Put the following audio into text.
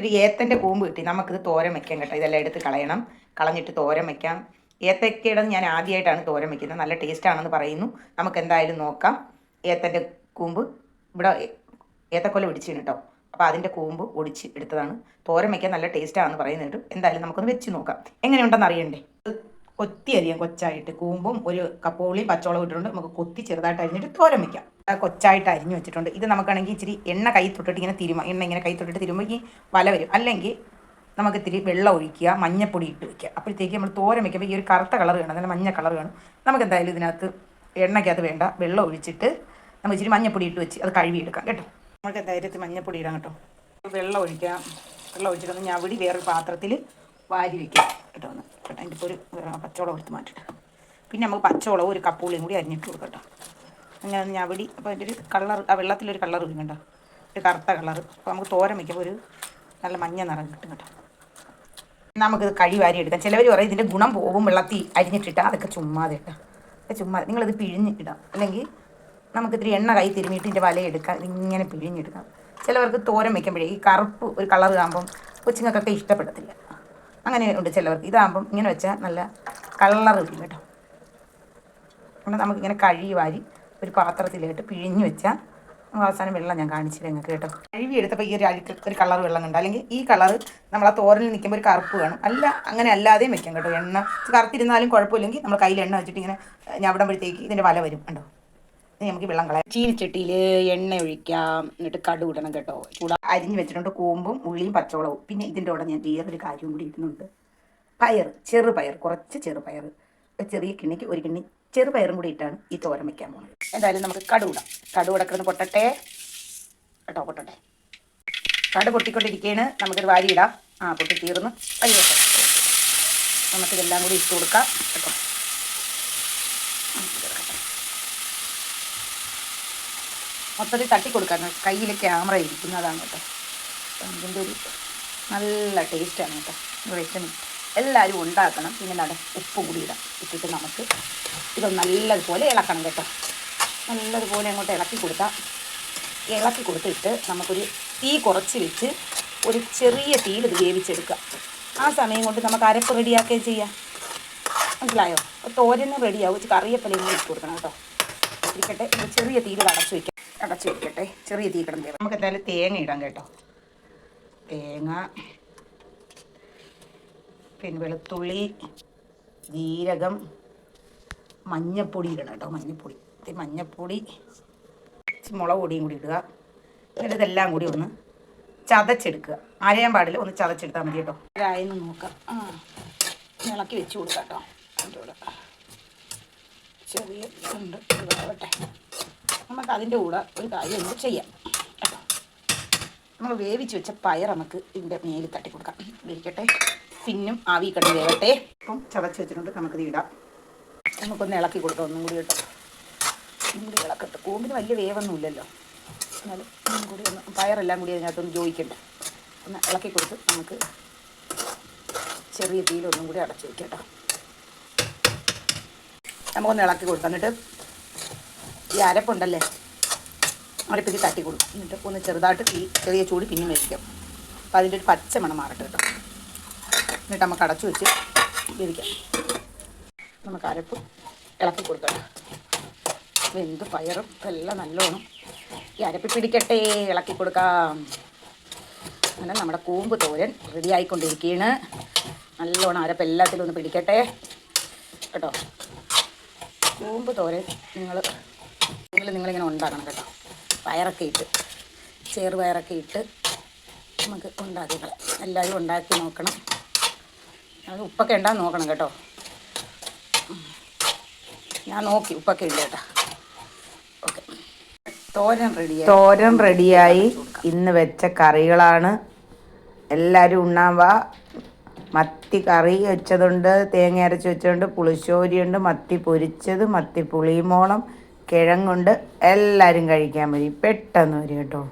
ഒരു ഏത്തന്റെ കൂമ്പ് കിട്ടി. നമുക്കിത് തോരൻ വെക്കാം കേട്ടോ. ഇതെല്ലാം എടുത്ത് കളയണം. കളഞ്ഞിട്ട് തോരൻ വെക്കാം. ഏത്തക്കയുടെ ഞാൻ ആദ്യമായിട്ടാണ് തോരൻ വെക്കുന്നത്. നല്ല ടേസ്റ്റ് ആണെന്ന് പറയുന്നു. നമുക്ക് എന്തായാലും നോക്കാം. ഏത്തന്റെ കൂമ്പ് ഇവിടെ ഏത്തക്കൊല പിടിച്ചു കേട്ടോ. അപ്പോൾ അതിന്റെ കൂമ്പ് ഒടിച്ച് എടുത്തതാണ്. തോരൻ വയ്ക്കാൻ നല്ല ടേസ്റ്റാണെന്ന് പറയുന്നുണ്ട്. എന്തായാലും നമുക്കൊന്ന് വെച്ച് നോക്കാം. എങ്ങനെയുണ്ടെന്ന് അറിയണ്ടേ? കൊത്തി അരിയാം കൊച്ചായിട്ട്. കൂമ്പും ഒരു കപ്പോളിയും പച്ചവളം ഇട്ടിട്ടുണ്ട്. നമുക്ക് കൊത്തി ചെറുതായിട്ട് അരിഞ്ഞിട്ട് തോരൻ വയ്ക്കാം കൊച്ചായിട്ട് അരിഞ്ഞു വെച്ചിട്ടുണ്ട്. ഇത് നമുക്കാണെങ്കിൽ ഇച്ചിരി എണ്ണ കൈ തൊട്ടിട്ട് ഇങ്ങനെ തിരുമ എണ്ണ ഇങ്ങനെ കൈ തൊട്ടിട്ട് തിരുമ്പോൾ ഈ വല വരും. അല്ലെങ്കിൽ നമുക്ക് ഇത്തിരി വെള്ളം ഒഴിക്കുക മഞ്ഞപ്പൊടി ഇട്ട് വയ്ക്കുക അപ്പോഴത്തേക്ക് നമ്മൾ തോരൻ വയ്ക്കുമ്പോൾ ഈ ഒരു കറുത്ത കളർ വേണം. നല്ല മഞ്ഞ കളർ വേണം. നമുക്ക് എന്തായാലും ഇതിനകത്ത് എണ്ണയ്ക്കകത്ത് വേണ്ട. വെള്ളം ഒഴിച്ചിട്ട് നമ്മൾ ഇച്ചിരി മഞ്ഞപ്പൊടി ഇട്ട് വെച്ച് അത് കഴുകിയെടുക്കാം. കേട്ടോ? നമുക്ക് എന്തായാലും മഞ്ഞപ്പൊടി ഇടാം കേട്ടോ. വെള്ളം ഒഴിക്കാം. വെള്ളം ഒഴിച്ചിട്ടൊന്ന് ഞവിടി വേറൊരു പാത്രത്തിൽ വാരി വെക്കാം. കേട്ടോ ഒന്ന് അതിന്റെ ഒരു പച്ചവളം എടുത്ത് മാറ്റിട്ട് പിന്നെ നമുക്ക് പച്ചവളവും ഒരു കപ്പുള്ളിയും കൂടി അരിഞ്ഞിട്ട് കൊടുക്കട്ടോ കേട്ടോ. അങ്ങനെ ഒന്ന് ഞവിടി അപ്പോൾ അതിന്റെ ഒരു കളർ ആ വെള്ളത്തിലൊരു കളർ വരും കേട്ടോ. ഒരു കറുത്ത കളർ അപ്പോൾ നമുക്ക് തോരൻ വയ്ക്കുമ്പോൾ ഒരു നല്ല മഞ്ഞ നിറം കിട്ടും കേട്ടോ. നമുക്കിത് കഴി വാരി എടുക്കാം. ചിലവർ പറയും ഇതിന്റെ ഗുണം പോകും വെള്ളത്തിൽ അരിഞ്ഞിട്ടിട്ടാൽ അതൊക്കെ ചുമ്മാതെ ഇട്ടാം. അതൊക്കെ ചുമ്മാതെ. നിങ്ങളിത് പിഴിഞ്ഞിടാം. അല്ലെങ്കിൽ നമുക്ക് ഇത്തിരി എണ്ണ കൈ തിരുമിയിട്ട് ഇതിന്റെ വല എടുക്കാം. ഇതിങ്ങനെ പിഴിഞ്ഞെടുക്കാം ചിലവർക്ക് തോരൻ വയ്ക്കുമ്പോഴേ ഈ കറുപ്പ് ഒരു കളർ കാണുമ്പം കൊച്ചുങ്ങൾക്കൊക്കെ ഇഷ്ടപ്പെടത്തില്ല. അങ്ങനെ ഉണ്ട് ചിലവർക്ക്. ഇതാകുമ്പം ഇങ്ങനെ വെച്ചാൽ നല്ല കളർ കിട്ടും കേട്ടോ. അതുകൊണ്ട് നമുക്കിങ്ങനെ കഴുകി വാരി ഒരു പാത്രത്തിലേട്ട് പിഴിഞ്ഞ് വെച്ചാൽ അവസാനം വെള്ളം ഞാൻ കാണിച്ചില്ല നിങ്ങൾക്ക് കേട്ടോ. കഴുകി എടുത്തപ്പോൾ ഈ ഒരു അഴുക്ക് ഒരു കളർ വെള്ളം കണ്ടു? അല്ലെങ്കിൽ ഈ കളർ നമ്മൾ ആ തോരനിൽ നിൽക്കുമ്പോൾ ഒരു കറുപ്പ് വേണം. അല്ല അങ്ങനെ അല്ലാതെയും വെക്കാം കേട്ടോ. എണ്ണ കറുത്തിരുന്നാലും കുഴപ്പമില്ലെങ്കിൽ നമ്മൾ കയ്യിൽ എണ്ണ വെച്ചിട്ട് ഇങ്ങനെ ഞാൻ ഞവിടുമ്പോഴത്തേക്ക് ഇതിന്റെ വല വരും കണ്ടോ? നമുക്ക് വെള്ളം കളയാം. ചീനിച്ചട്ടിയിൽ എണ്ണ ഒഴിക്കാം. എന്നിട്ട് കടു ഇടണം കേട്ടോ. ചൂടാ. അരിഞ്ഞ് വെച്ചിട്ടുണ്ട് കൂമ്പും ഉള്ളിയും പച്ചവളവും പിന്നെ ഇതിന്റെ കൂടെ ഞാൻ വേറൊരു കാര്യം കൂടി ഇടുന്നുണ്ട്. പയർ ചെറുപയർ കുറച്ച് ചെറുപയർ ഒരു ചെറിയ കിണ്ണിക്ക് ഒരു കിണ്ണി ചെറുപയറും കൂടി ഇട്ടാണ് ഈ തോരൻ വയ്ക്കാൻ പോകുന്നത് എന്തായാലും നമുക്ക് കടുവിടാം കടുവ കിടന്ന് പൊട്ടട്ടെ. കേട്ടോ പൊട്ടട്ടെ. കടു പൊട്ടിക്കൊണ്ടിരിക്കുകയാണ് നമുക്കിത് വാരിയിടാം. ആ പൊട്ടി തീർന്ന്. കഴിയട്ടെ നമുക്കിതെല്ലാം കൂടി ഇട്ട് കൊടുക്കാം. കേട്ടോ. മൊത്തത്തിൽ തട്ടി കൊടുക്കാൻ കയ്യിൽ ക്യാമറ ഇരിക്കുന്നതാണ് കേട്ടോ. ഇതിന്റെ ഒരു നല്ല ടേസ്റ്റാണ് കേട്ടോ. വെളിച്ചെണ്ണ എല്ലാവരും ഉണ്ടാക്കണം. പിന്നെ നട ഉപ്പ് കൂടി ഇടാം. ഇട്ടിട്ട് നമുക്ക് ഇത് നല്ലതുപോലെ ഇളക്കണം കേട്ടോ. നല്ലതുപോലെ അങ്ങോട്ട് ഇളക്കി കൊടുത്താൽ ഇളക്കി കൊടുത്തിട്ട് നമുക്കൊരു തീ കുറച്ച് വെച്ച് ഒരു ചെറിയ തീയിൽ ഇത് വേവിച്ചെടുക്കുക ആ സമയം കൊണ്ട് നമുക്ക് അരപ്പ് റെഡിയാക്കുകയും ചെയ്യാം. മനസ്സിലായോ? തോരന് റെഡിയാവും വെച്ച് കറിയപ്പലയും ഇട്ട് കൊടുക്കണം കേട്ടോ. ഇരിക്കട്ടെ. ചെറിയ തീയിൽ അടച്ചു വെക്കാം. അടച്ചു വയ്ക്കട്ടെ ചെറിയ തീ കിടന്ന് നമുക്ക് എന്തായാലും തേങ്ങ ഇടാം കേട്ടോ. തേങ്ങ പിന്നെ വെളുത്തുള്ളി ജീരകം മഞ്ഞപ്പൊടി ഇടണം കേട്ടോ. മഞ്ഞപ്പൊടി. മഞ്ഞപ്പൊടി മുളക് പൊടിയും കൂടി ഇടുക. എന്നിട്ട് ഇതെല്ലാം കൂടി ഒന്ന് ചതച്ചെടുക്കുക. അരയാൻ പാടില്ല. ഒന്ന് ചതച്ചെടുത്താൽ മതി കേട്ടോ. ഇതായെന്ന് നോക്കാം. ഇളക്കി വെച്ച് കൊടുക്കാം കേട്ടോ. അതിന്റെ കൂടെ ചെറിയ ഉണ്ട് ഇത് വേവട്ടെ നമുക്ക് അതിന്റെ കൂടെ ഒരു കാര്യം എന്ത് ചെയ്യാം. നമ്മൾ വേവിച്ച് വെച്ച പയർ നമുക്ക് ഇതിന്റെ മേലിൽ തട്ടി കൊടുക്കാം. വേവിക്കട്ടെ. പിന്നും ആവി കണ്ട് വേവട്ടെ. ഇപ്പം ചതച്ച് വെച്ചിട്ടുണ്ട്. നമുക്കിത് ഇടാം. നമുക്കൊന്ന് ഇളക്കി കൊടുക്കാം ഒന്നും കൂടി കേട്ടോ. ഒന്നും കൂടി ഇളക്കട്ടെ. കൂമ്പിന് വലിയ വേവൊന്നുമില്ലല്ലോ. എന്നാലും ഒന്നും കൂടി ഒന്ന് പയറെല്ലാം കൂടി അതിനകത്തൊന്ന് ജോയിക്കണ്ട. ഒന്ന് ഇളക്കി കൊടുത്ത് നമുക്ക് ചെറിയ തീയിലൊന്നും കൂടി അടച്ചു വയ്ക്കട്ടോ നമുക്കൊന്ന് ഇളക്കി കൊടുക്കാം. എന്നിട്ട് ഈ അരപ്പുണ്ടല്ലേ? അരപ്പിക്ക് തട്ടി കൊടുക്കും. എന്നിട്ട് ഒന്ന് ചെറുതായിട്ട് തീ ചെറിയ ചൂട് പിന്നെ വേവിക്കാം. അപ്പോൾ അതിന്റെ ഒരു പച്ച മണം മാറട്ടെ കേട്ടോ. എന്നിട്ട് നമുക്ക് അടച്ചു വെച്ച് വേവിക്കാം. നമുക്ക് അരപ്പ് ഇളക്കി കൊടുക്കാം. വെന്ത് പയറും എല്ലാം നല്ലോണം ഈ അരപ്പി പിടിക്കട്ടെ. ഇളക്കി കൊടുക്കാം. അങ്ങനെ നമ്മുടെ കൂമ്പ് തോരൻ റെഡി ആയിക്കൊണ്ടിരിക്കുകയാണ് നല്ലോണം അരപ്പ് എല്ലാത്തിലും ഒന്ന് പിടിക്കട്ടെ. കേട്ടോ? കൂമ്പ് തോരൻ നിങ്ങൾ നിങ്ങൾ നിങ്ങളിങ്ങനെ ഉണ്ടാക്കണം കേട്ടോ. പയറൊക്കെ ഇട്ട് ചെറുപയറൊക്കെ ഇട്ട് നമുക്ക് ഉണ്ടാക്കിക്കള എല്ലാവരും ഉണ്ടാക്കി നോക്കണം. അത് ഉപ്പൊക്കെ ഉണ്ടാകാൻ നോക്കണം കേട്ടോ. ഞാൻ നോക്കി ഉപ്പൊക്കെ ഇല്ല കേട്ടോ. ഓക്കെ. തോരൻ റെഡിയായി തോരൻ റെഡിയായി ഇന്ന് വെച്ച കറികളാണ്. എല്ലാവരും ഉണ്ണാൻ വാ. മത്തി കറി വെച്ചതുണ്ട് തേങ്ങ അരച്ച് വെച്ചതുണ്ട് പുളിശ്ശോരിയുണ്ട് മത്തി പൊരിച്ചത് മത്തി പുളിമോളം കിഴങ്ങുണ്ട്. എല്ലാവരും കഴിക്കാൻ വരും. പെട്ടെന്ന് വരും കേട്ടോ.